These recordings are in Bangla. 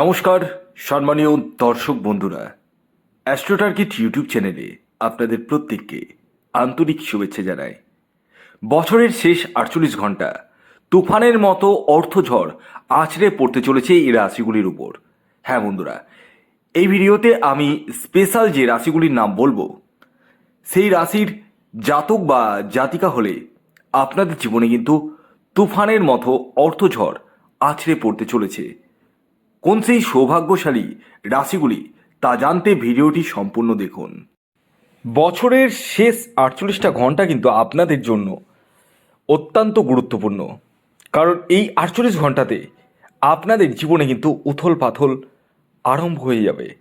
নমস্কার, সম্মানীয় দর্শক বন্ধুরা। অ্যাস্ট্রোটার্গেট ইউটিউব চ্যানেলে আপনাদের প্রত্যেককে আন্তরিক শুভেচ্ছা জানাই। বছরের শেষ আটচল্লিশ ঘণ্টা তুফানের মতো অর্থঝড় আছড়ে পড়তে চলেছে এই রাশিগুলির উপর। হ্যাঁ বন্ধুরা, এই ভিডিওতে আমি স্পেশাল যে রাশিগুলির নাম বলব, সেই রাশির জাতক বা জাতিকা হলে আপনাদের জীবনে কিন্তু তুফানের মতো অর্থঝড় আছড়ে পড়তে চলেছে। কোন সেই সৌভাগ্যশালী রাশিগুলি, তা জানতে ভিডিওটি সম্পূর্ণ দেখুন। বছরের শেষ আটচল্লিশটা ঘণ্টা কিন্তু আপনাদের জন্য অত্যন্ত গুরুত্বপূর্ণ। কারণ এই আটচল্লিশ ঘন্টাতে আপনাদের জীবনে কিন্তু উথল পাথল আরম্ভ হয়ে যাবে।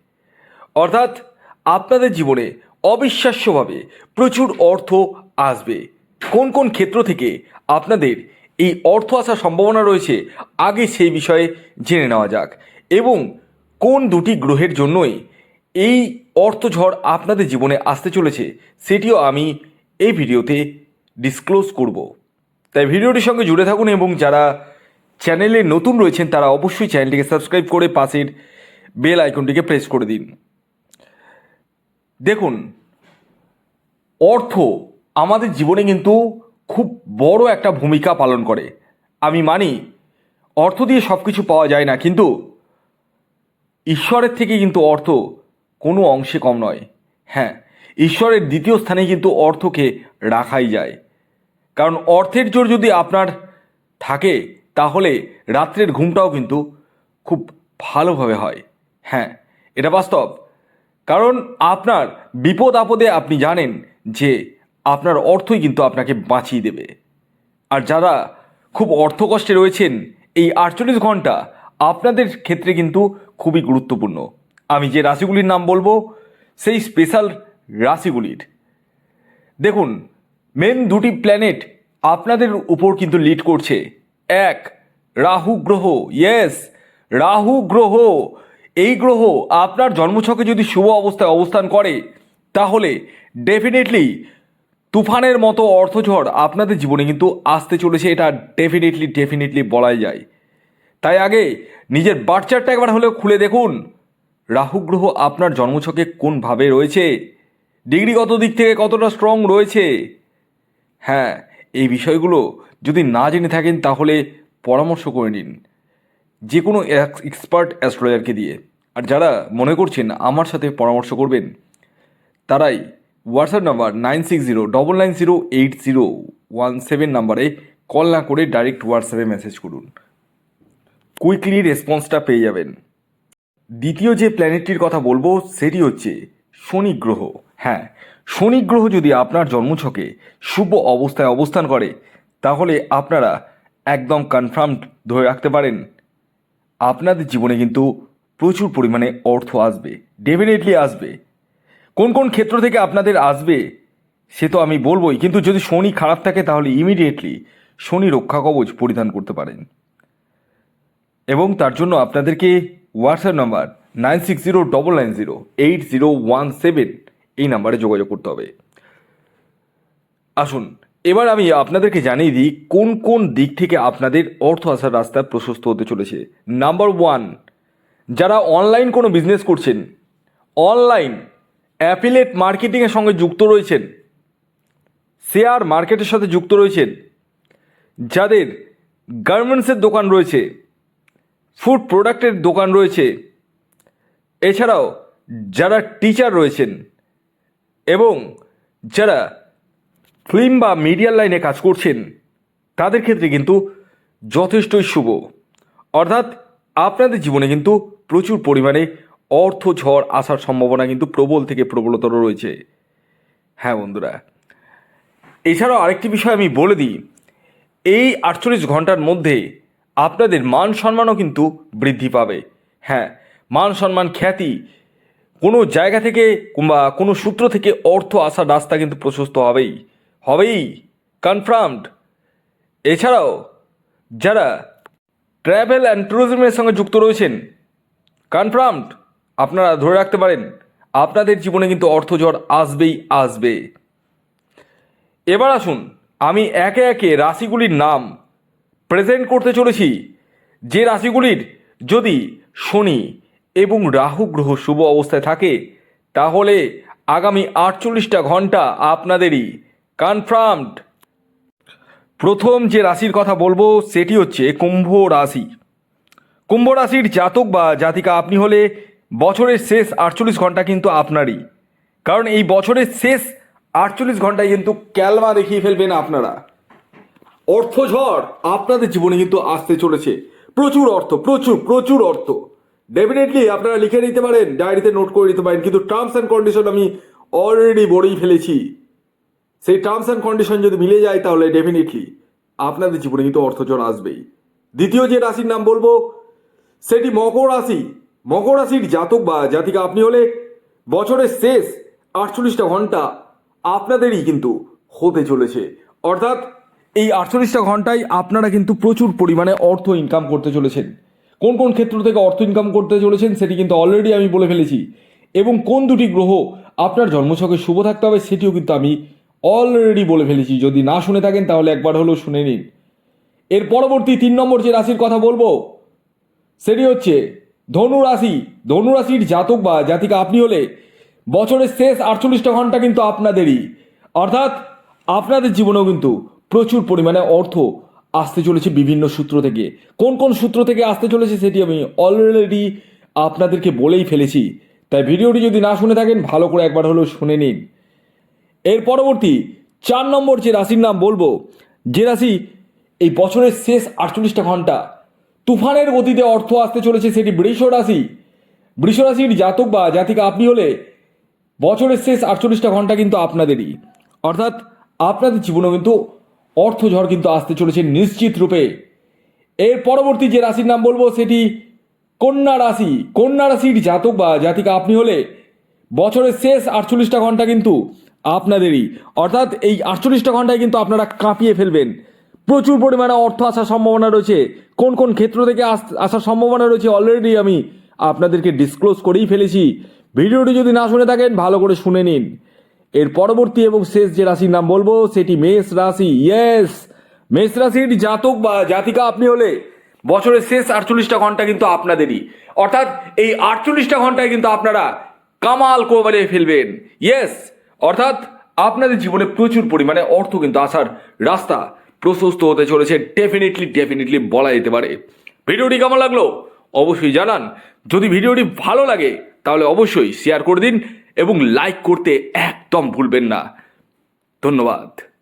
অর্থাৎ আপনাদের জীবনে অবিশ্বাস্যভাবে প্রচুর অর্থ আসবে। কোন কোন ক্ষেত্র থেকে আপনাদের এই অর্থ আসার সম্ভাবনা রয়েছে, আগে সেই বিষয়ে জেনে নেওয়া যাক। এবং কোন দুটি গ্রহের জন্যই এই অর্থঝড় আপনাদের জীবনে আসতে চলেছে সেটিও আমি এই ভিডিওতে ডিসক্লোজ করব। তাই ভিডিওটির সঙ্গে জুড়ে থাকুন এবং যারা চ্যানেলে নতুন রয়েছেন, তারা অবশ্যই চ্যানেলটিকে সাবস্ক্রাইব করে পাশের বেল আইকনটিকে প্রেস করে দিন। দেখুন, অর্থ আমাদের জীবনে কিন্তু খুব বড় একটা ভূমিকা পালন করে। আমি মানি, অর্থ দিয়ে সব কিছু পাওয়া যায় না, কিন্তু ঈশ্বরের থেকে কিন্তু অর্থ কোনো অংশে কম নয়। হ্যাঁ ঈশ্বরের দ্বিতীয় স্থানে কিন্তু অর্থকে রাখাই যায়। কারণ অর্থের জোর যদি আপনার থাকে, তাহলে রাত্রের ঘুমটাও কিন্তু খুব ভালোভাবে হয়। হ্যাঁ এটা বাস্তব। কারণ আপনার বিপদ আপদে আপনি জানেন যে আপনার অর্থই কিন্তু আপনাকে বাঁচিয়ে দেবে। আর যারা খুব অর্থকষ্টে রয়েছেন, এই আটচল্লিশ ঘণ্টা আপনাদের ক্ষেত্রে কিন্তু খুবই গুরুত্বপূর্ণ। আমি যে রাশিগুলির নাম বলব, সেই স্পেশাল রাশিগুলির। দেখুন মেন দুটি প্ল্যানেট আপনাদের উপর কিন্তু লিড করছে। এক, রাহু গ্রহ। ইয়েস রাহু গ্রহ। এই গ্রহ আপনার জন্মছকে যদি শুভ অবস্থায় অবস্থান করে, তাহলে ডেফিনেটলি তুফানের মতো অর্থঝড় আপনাদের জীবনে কিন্তু আসতে চলেছে। এটা ডেফিনেটলি ডেফিনেটলি বলাই যায়। তাই আগে নিজের বাচ্চারটা একবার হলেও খুলে দেখুন। রাহু গ্রহ আপনার জন্মছকে কোনভাবে রয়েছে? ডিগ্রিগত দিক থেকে কতটা স্ট্রং রয়েছে? হ্যাঁ এই বিষয়গুলো যদি না জেনে থাকেন তাহলে পরামর্শ করে নিন। যে কোনো এক্সপার্ট অ্যাস্ট্রোলজারকে দিয়ে। আর যারা মনে করছেন আমার সাথে পরামর্শ করবেন, তারাই WhatsApp number nine six zero double nine zero eight zero one seven নাম্বারে কল না করে ডাইরেক্ট হোয়াটসঅ্যাপে মেসেজ করুন। কুইকলি রেসপন্সটা পেয়ে যাবেন। দ্বিতীয় যে প্ল্যানেটটির কথা বলব, সেটি হচ্ছে শনি গ্রহ। হ্যাঁ শনি গ্রহ যদি আপনার জন্মছকে শুভ অবস্থায় অবস্থান করে, তাহলে আপনারা একদম কনফার্ম ধরে রাখতে পারেন। আপনাদের জীবনে কিন্তু প্রচুর পরিমাণে অর্থ আসবে ডেফিনেটলি আসবে। কোন কোন ক্ষেত্র থেকে আপনাদের আসবে, সে তো আমি বলবোই, কিন্তু যদি শনি খারাপ থাকে, তাহলে ইমিডিয়েটলি শনি রক্ষা কবচ পরিধান করতে পারেন। এবং তার জন্য আপনাদেরকে WhatsApp number nine six zero double nine zero eight zero one seven এই নাম্বারে যোগাযোগ করতে হবে। আসুন, এবার আমি আপনাদেরকে জানিয়ে দিই কোন কোন দিক থেকে আপনাদের অর্থ আসার রাস্তা প্রশস্ত হতে চলেছে। নাম্বার ওয়ান যারা অনলাইন কোনো বিজনেস করছেন অনলাইন অ্যাফিলেট মার্কেটিংয়ের সঙ্গে যুক্ত রয়েছেন শেয়ার মার্কেটের সাথে যুক্ত রয়েছেন, যাদের গার্মেন্টসের দোকান রয়েছে ফুড প্রোডাক্টের দোকান রয়েছে। এছাড়াও যারা টিচার রয়েছেন এবং যারা ফিল্ম বা মিডিয়ার লাইনে কাজ করছেন, তাদের ক্ষেত্রে কিন্তু যথেষ্টই শুভ। অর্থাৎ আপনাদের জীবনে কিন্তু প্রচুর পরিমাণে অর্থ ঝড় আসার সম্ভাবনা কিন্তু প্রবল থেকে প্রবলতর রয়েছে। হ্যাঁ বন্ধুরা, এছাড়াও আরেকটি বিষয় আমি বলে দিই। এই আটচল্লিশ ঘণ্টার মধ্যে আপনাদের মান সম্মানও কিন্তু বৃদ্ধি পাবে। হ্যাঁ মান সম্মান খ্যাতি, কোনো জায়গা থেকে কিংবা কোনো সূত্র থেকে অর্থ আসার রাস্তা কিন্তু প্রশস্ত হবেই হবেই কনফার্মড এছাড়াও, যারা ট্রাভেল অ্যান্ড ট্যুরিজমের সঙ্গে যুক্ত রয়েছেন কনফার্মড আপনারা ধরে রাখতে পারেন, আপনাদের জীবনে কিন্তু অর্থ অর্থঝড় আসবেই আসবে। এবার আসুন, আমি একে একে রাশিগুলির নাম প্রেজেন্ট করতে চলেছি। যে রাশিগুলির যদি শনি এবং রাহু গ্রহ শুভ অবস্থায় থাকে, তাহলে আগামী আটচল্লিশটা ঘণ্টা আপনাদেরই কনফার্মড প্রথম যে রাশির কথা বলব, সেটি হচ্ছে কুম্ভ রাশি। কুম্ভ রাশির জাতক বা জাতিকা, আপনি হলে বছরের শেষ আটচল্লিশ ঘণ্টা কিন্তু আপনারই। কারণ এই বছরের শেষ আটচল্লিশ ঘন্টায় কিন্তু ক্যালমা দেখিয়ে ফেলবেন আপনারা। অর্থঝড় আপনাদের জীবনে কিন্তু আসতে চলেছে। প্রচুর অর্থ, প্রচুর প্রচুর অর্থ। ডেফিনেটলি আপনারা লিখে নিতে পারেন ডায়েরিতে নোট করে নিতে পারেন, কিন্তু টার্মস অ্যান্ড কন্ডিশন আমি অলরেডি বলেই ফেলেছি। সেই টার্মস অ্যান্ড কন্ডিশন যদি মিলে যায় তাহলে ডেফিনেটলি আপনাদের জীবনে কিন্তু অর্থঝড় আসবেই। দ্বিতীয় যে রাশির নাম বলব, সেটি মকর রাশি। মকর রাশির জাতক বা জাতিকা আপনি হলে বছরের শেষ আটচল্লিশটা ঘণ্টা আপনাদেরই কিন্তু হতে চলেছে। অর্থাৎ এই আটচল্লিশটা ঘন্টায় আপনারা কিন্তু প্রচুর পরিমাণে অর্থ ইনকাম করতে চলেছেন। কোন কোন ক্ষেত্র থেকে অর্থ ইনকাম করতে চলেছেন সেটি কিন্তু অলরেডি আমি বলে ফেলেছি। এবং কোন দুটি গ্রহ আপনার জন্মছকে শুভ থাকতে হবে সেটিও কিন্তু আমি অলরেডি বলে ফেলেছি। যদি না শুনে থাকেন তাহলে একবার হলেও শুনে নিন। এর পরবর্তী তিন নম্বর যে রাশির কথা বলব, সেটি হচ্ছে ধনু রাশি। ধনু রাশির জাতক বা জাতিকা আপনি হলে বছরের শেষ আটচল্লিশটা ঘণ্টা কিন্তু আপনাদেরই। অর্থাৎ আপনাদের জীবনেও কিন্তু প্রচুর পরিমাণে অর্থ আসতে চলেছে বিভিন্ন সূত্র থেকে। কোন কোন সূত্র থেকে আসতে চলেছে সেটি আমি অলরেডি আপনাদেরকে বলেই ফেলেছি। তাই ভিডিওটি যদি না শুনে থাকেন, ভালো করে একবার হলেও শুনে নিন। এর পরবর্তী চার নম্বর যে রাশির নাম বলব, যে রাশি এই বছরের শেষ আটচল্লিশটা ঘণ্টা তুফানের গতিতে অর্থ আসতে চলেছে সেটি বৃষ রাশি। বৃষ রাশির জাতক বা জাতিকা আপনি হলে বছরের শেষ আটচল্লিশটা ঘণ্টা কিন্তু আপনাদেরই। অর্থাৎ আপনাদের জীবনেও কিন্তু অর্থঝড় কিন্তু আসতে চলেছে নিশ্চিত রূপে। এর পরবর্তী যে রাশির নাম বলব সেটি কন্যা রাশি। কন্যা রাশির জাতক বা জাতিকা আপনি হলে বছরের শেষ আটচল্লিশটা ঘণ্টা কিন্তু আপনাদেরই। অর্থাৎ এই আটচল্লিশটা ঘন্টায় কিন্তু আপনারা কাঁপিয়ে ফেলবেন। প্রচুর পরিমাণে অর্থ আসার সম্ভাবনা রয়েছে। কোন কোন ক্ষেত্র থেকে আস- আসার সম্ভাবনা রয়েছে অলরেডি আমি আপনাদেরকে ডিসক্লোজ করেই ফেলেছি। ভিডিওটি যদি না শুনে থাকেন, ভালো করে শুনে নিন। এর পরবর্তী এবং শেষ যে রাশির নাম বলব, সেটি মেষ রাশি। ইয়েস মেষ রাশির জাতক বা জাতিকা আপনি হলে বছরের শেষ আটচল্লিশটা ঘণ্টা কিন্তু আপনাদেরই। অর্থাৎ এই আটচল্লিশটা ঘন্টায় কিন্তু আপনারা কামাল কোবালে ফেলবেন। ইয়েস অর্থাৎ আপনাদের জীবনে প্রচুর পরিমাণে অর্থ কিন্তু আসার রাস্তা প্রশস্ত হতে চলেছে। ডেফিনেটলি ডেফিনেটলি বলা যেতে পারে। ভিডিওটি কেমন লাগল? অবশ্যই জানান। যদি ভিডিওটি ভালো লাগে, তাহলে অবশ্যই শেয়ার করে দিন এবং লাইক করতে একদম ভুলবেন না। ধন্যবাদ।